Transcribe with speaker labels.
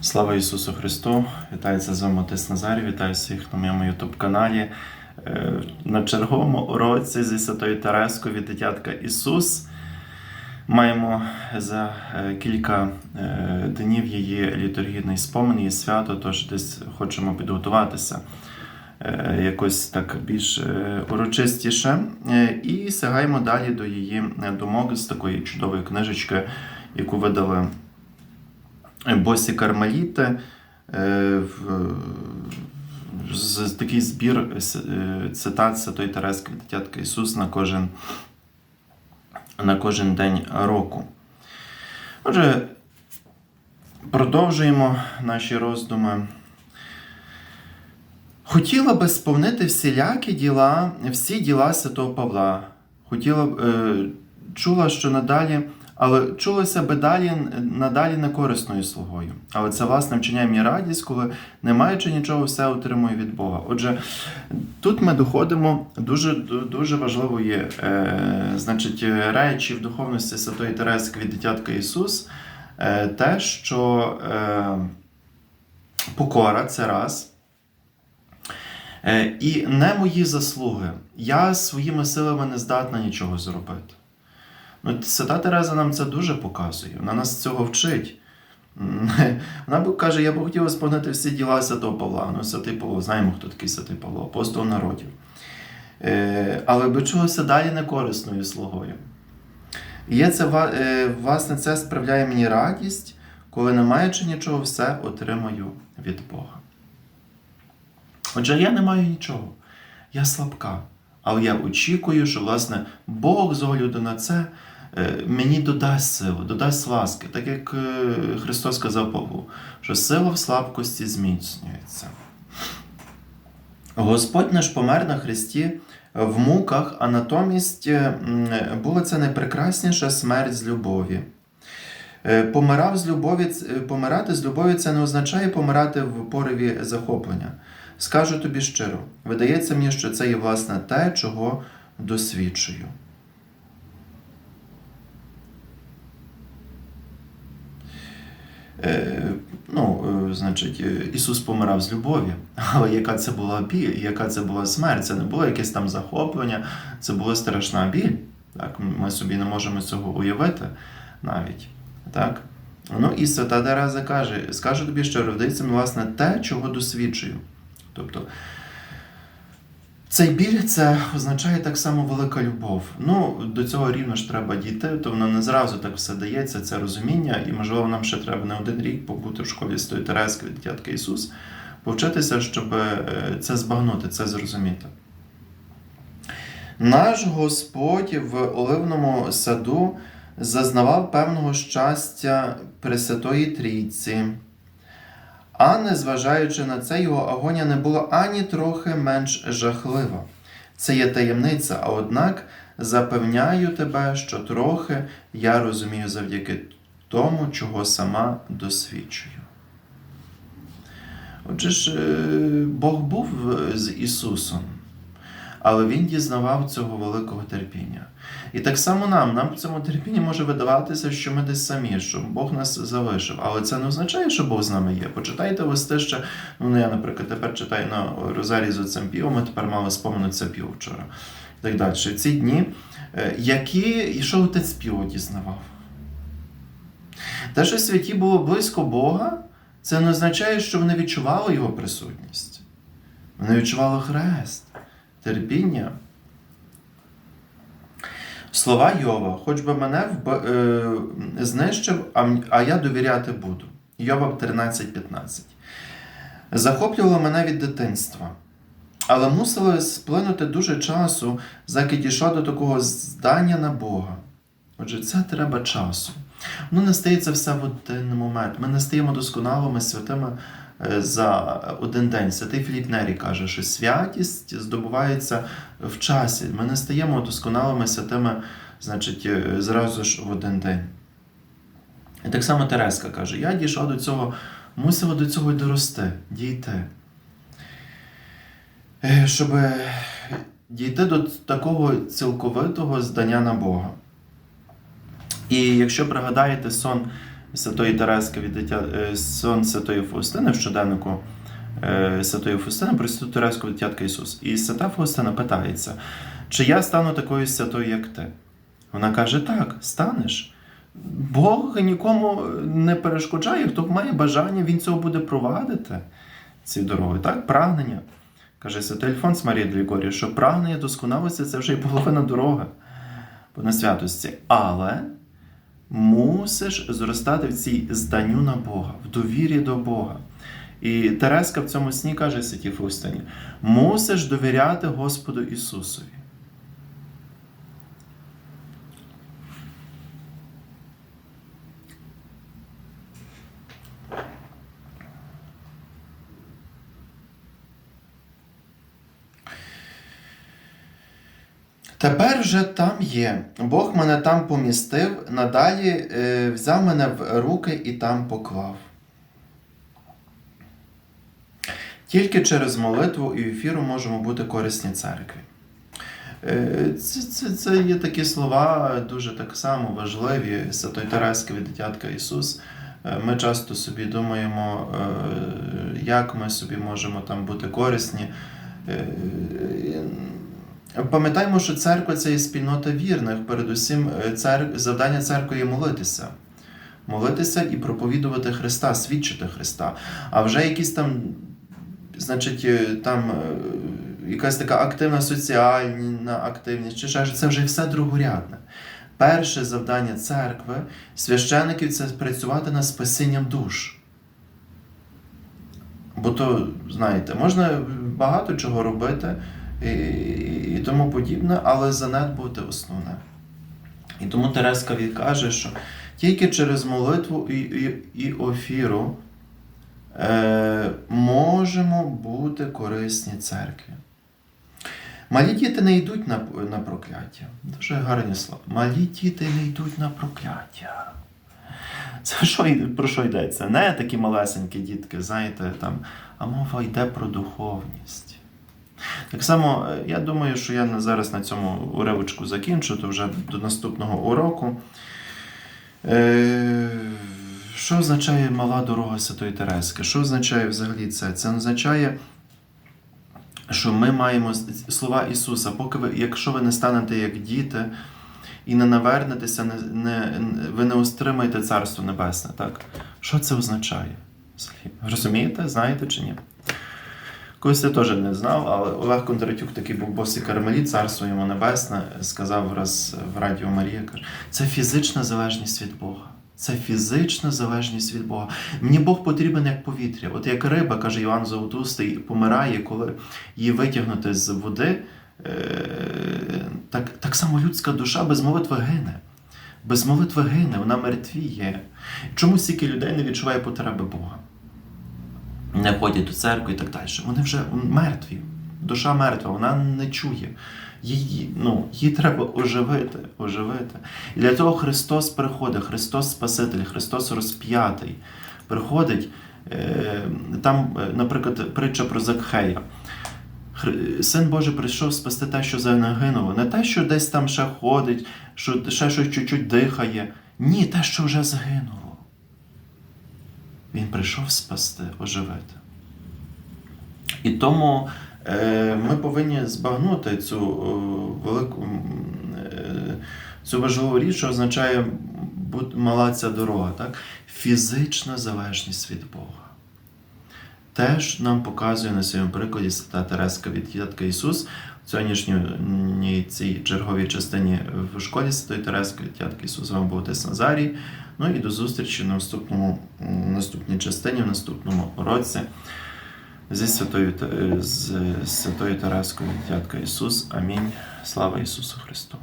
Speaker 1: Слава Ісусу Христу! Вітається з вами Отець Назарій, вітаю всіх на моєму ютуб-каналі. Е, На черговому уроці зі Святою Терескою від дитятка Ісус. Маємо за е, кілька е, днів її літургійний спомин, її свято, тож десь хочемо підготуватися якось так більш урочистіше. І сягаємо далі до її думок з такої чудової книжечки, яку видали Босі Кармеліти. е, Такий збір е, цитат Святої Терески дитятка Ісус на кожен, на кожен день року. Отже, продовжуємо наші роздуми. Хотіла би сповнити всілякі діла, всі діла святого Павла. Хотіла б, е, чула, що надалі, але чулася би далі надалі некорисною слугою. Але це власне вчиняє мені радість, коли не маючи нічого, все отримую від Бога. Отже, тут ми доходимо дуже дуже важливої е, значить, речі в духовності Святої Терески від дитятка Ісус. Е, те, що е, покора це раз. Е, І не мої заслуги. Я своїми силами не здатна нічого зробити. Ну, Свята Тереза нам це дуже показує. Вона нас цього вчить. Вона каже, я б хотіла сповнити всі діла Святого Павла. Ну, Святий Павло, знаємо, хто такий Святий Павло, апостол народів. Е, Але би чулося далі некорисною слугою. І є це, е, власне, це справляє мені радість, коли не маючи нічого, все отримаю від Бога. Отже, я не маю нічого. Я слабка. Але я очікую, що власне Бог з огляду на це мені додасть силу, додасть ласки, так як е, Христос сказав Павлу, що сила в слабкості зміцнюється. Господь наш помер на Христі в муках, а натомість е, була це найпрекрасніша смерть з любові. Е, Помирав з любові, е, помирати з любові це не означає помирати в пориві захоплення. Скажу тобі щиро, видається мені, що це є власне те, чого досвідчую. Ну, е, значить, е, Ісус помирав з любові, але яка це була біль, яка це була смерть? Це не було якесь там захоплення, це була страшна біль. Так? Ми собі не можемо цього уявити навіть. Так? Ну і свята Тереза каже: скажу тобі що родиться власне, те, чого досвідчую. Тобто, цей біль це означає так само велика любов. Ну, до цього рівно ж треба дійти, то воно не зразу так все дається, це розуміння, і, можливо, нам ще треба не один рік побути в школі Святої Терески від дитятка Ісус, повчитися, щоб е, це збагнути, це зрозуміти. Наш Господь в оливному саду зазнавав певного щастя Пресвятої Трійці. А незважаючи на це, його агонія не була ані трохи менш жахлива. Це є таємниця, а однак запевняю тебе, що трохи я розумію завдяки тому, чого сама досвідчую. Отже ж, е, Бог був з Ісусом, але Він дізнавав цього великого терпіння. І так само нам, нам в цьому терпінні може видаватися, що ми десь самі, що Бог нас залишив. Але це не означає, що Бог з нами є. Почитайте листи ще, ну я, наприклад, тепер читаю на Розарі з отцем Піо, ми тепер мали споминати це Піо вчора. І так далі. Ці дні, е, які і що отець Піо дізнавав. Те, що святі було близько Бога, це не означає, що вони відчували його присутність. Вони відчували хрест, терпіння. Слова Йова, хоч би мене вб... е... знищив, а, я довіряти буду. Йова 13.15. Захоплювало мене від дитинства. Але мусило сплинути дуже часу, заки дійшла до такого здання на Бога. Отже, це треба часу. Ну, не стається все в один момент. Ми не стаємо досконалими святими за один день. Святий Філіп Нері каже, що святість здобувається в часі. Ми не стаємо досконалими святими, значить, е, зразу ж в один день. І так само Тереска каже: я дійшла до цього, мусила до цього й дорости, дійти. Е, Щоб дійти до такого цілковитого здання на Бога. І якщо пригадаєте сон Святої Терески від дитя... е, сон Фаустини в щоденнику е, Святої Фаустини про Святу Тереску від Ісус. І Свята Фаустина питається, чи я стану такою святою, як ти? Вона каже: так, станеш. Бог нікому не перешкоджає, хто має бажання, він цього буде провадити ці дороги. Так, прагнення. Каже Святий Альфонс Марія Длігорі, що прагнення досконалості це вже і половина дороги на святості. Але мусиш зростати в цій зданню на Бога, в довірі до Бога. І Тереска в цьому сні каже Святій Фустині: мусиш довіряти Господу Ісусові. Тепер вже там є. Бог мене там помістив, надалі е, взяв мене в руки і там поклав. Тільки через молитву і ефіру можемо бути корисні церкві. Е, Це, це, це є такі слова дуже так само важливі Святої Терески від дитятка Ісус. Е, Ми часто собі думаємо, е, як ми собі можемо там бути корисні. Пам'ятаємо, що церква це є спільнота вірних. Передусім, е, цер... завдання церкви є молитися. Молитися і проповідувати Христа, свідчити Христа. А вже якісь там, значить, е, там е, якась така активна соціальна активність, чи ще це вже все другорядне. Перше завдання церкви, священиків це працювати над спасінням душ. Бо то, знаєте, можна багато чого робити і, і тому подібне, але занедбувати основне. І тому Тереска каже, що тільки через молитву і, і, і офіру е, можемо бути корисні церкві. Малі діти не йдуть на, на прокляття. Дуже гарні слова. Малі діти не йдуть на прокляття. Це що, про що йдеться? Не такі малесенькі дітки, знаєте, там, а мова йде про духовність. Так само, е, я думаю, що я зараз на цьому уривочку закінчу, то вже до наступного уроку. Е, Що означає мала дорога Святої Терески? Що означає взагалі це? Це означає, що ми маємо слова Ісуса, поки ви, якщо ви не станете як діти і не навернетеся, не, не, ви не остримаєте Царство Небесне. Так? Що це означає? Розумієте, знаєте чи ні? Колись я теж не знав, але Олег Кондратюк, такий босий кармеліт, царство йому небесне, сказав раз в Радіо Марія, каже, це фізична залежність від Бога. Це фізична залежність від Бога. Мені Бог потрібен як повітря. От як риба, каже Іван Золотустий, помирає, коли її витягнути з води, е, так, так само людська душа без молитви гине. Без молитви гине, вона мертвіє. Чому стільки людей не відчуває потреби Бога? Не ходять до церкви і так далі. Вони вже мертві. Душа мертва, вона не чує. Її, ну, її треба оживити, оживити. І для того Христос приходить, Христос Спаситель, Христос розп'ятий. Приходить, е, там, е, наприклад, притча про Закхея. Син Божий прийшов спасти те, що загинуло. Не те, що десь там ще ходить, що ще щось чуть-чуть дихає. Ні, те, що вже загинуло. Він прийшов спасти, оживити. І тому е, ми повинні збагнути цю е, велику е, цю важливу річ, що означає мала ця дорога, так? фізична залежність від Бога. Теж нам показує на своєму прикладі Свята Тереска від Дядка Ісус сьогоднішній цій черговій частині в школі Святої Терески Дядка Ісус. вам був Отець Назарій. Ну і до зустрічі на наступному, наступній частині, в наступному уроці зі Святою, з Святою Терескою від Дядка Ісус. Амінь. Слава Ісусу Христу!